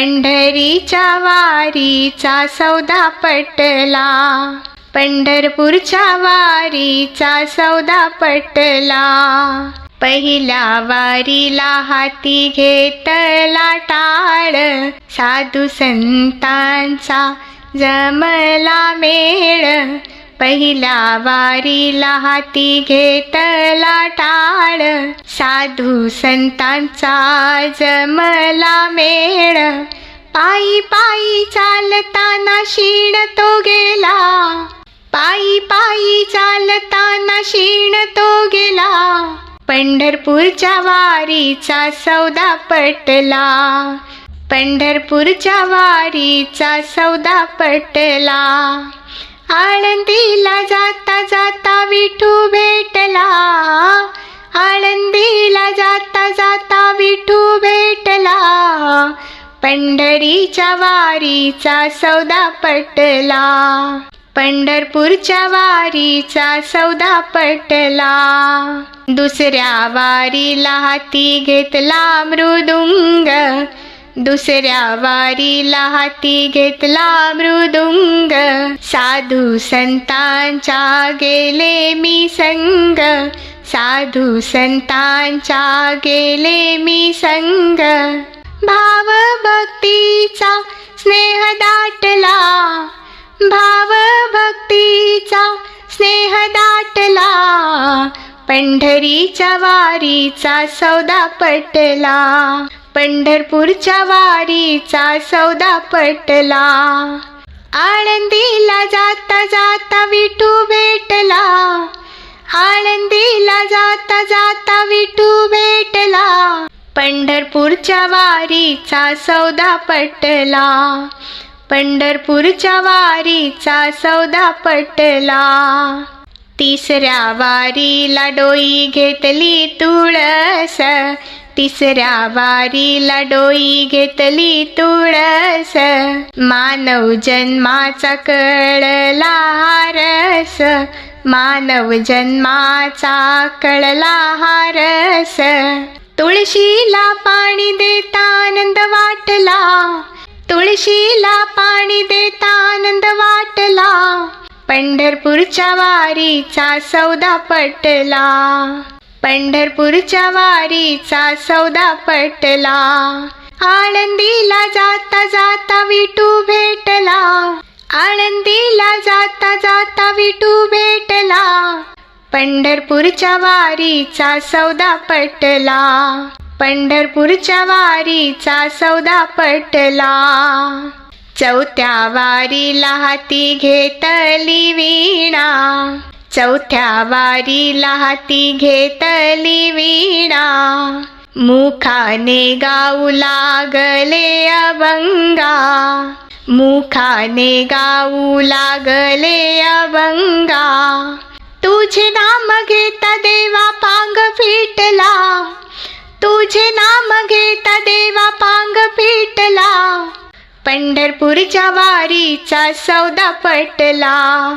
पंढरीच्या वारीचा सौदा पटला. पंढरपूरच्या वारीचा सौदा पटला. पहिल्या वारीला हाती घेतला टाळ. साधू संतांचा जमला मेळ. पहिला वारीला हाती घेतला टाळ. साधू संतांचा जमला मेळ. पायी पायी चालताना शीण तो गेला. पायी पायी चालताना शीण तो गेला. पंढरपूरच्या वारीचा सौदा पटला. पंढरपूरच्या वारीचा सौदा पटला. आळंदीला जाता जाता विठू भेटला. आळंदीला जाता जाता विठू भेटला. पंढरीच्या वारीचा सौदा पटला. पंढरपूरच्या वारीचा सौदा पटला. दुसऱ्या वारीला हाती घेतला मृदुंग. दुसऱ्या वारीला हाती घेतला मृदुंग. साधू संतांच्या गेले मी संग. साधू संतांच्या गेले मी संग. भाव भक्तीचा स्नेह दाटला. भाव भक्तीचा स्नेह दाटला. पंढरीच्या वारीचा सौदा पटला. पंढरपूरच्या वारीचा सौदा पटला. आळंदीला जाता जाता विठू भेटला. आळंदीला जाता जाता विठू भेटला. पंढरपूरच्या वारीचा सौदा पटला. पंढरपूरच्या वारीचा सौदा पटला. तिसऱ्या वारीला डोई घेतली तुळस. तिसऱ्या वारीला डोई घेतली तुळस. मानव जन्माचा कळला हारस. मानव जन्माचा कळला हारस. तुळशीला पाणी देता आनंद वाटला. तुळशीला पाणी देता आनंद वाटला. पंढरपूरच्या वारीचा सौदा पटला. पंढरपूरच्या वारीचा सौदा पटला. आळंदीला जाता जाता विटू भेटला. आळंदीला जाता जाता विटू भेटला. पंढरपूरच्या वारीचा सौदा पटला. पंढरपूरच्या वारीचा सौदा पटला. चौथ्या वारीला हाती घेतली वीणा. चौथ्या वारीला हाती घेतली वीणा. मुखाने गाऊ लागले अभंगा. मुखाने गाऊ लागले अभंगा. तुझे नाम घेता देवा पांग फिटला. तुझे नाम घेता देवा पांग फिटला. पंढरपूरच्या वारीचा सौदा पटला.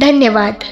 धन्यवाद.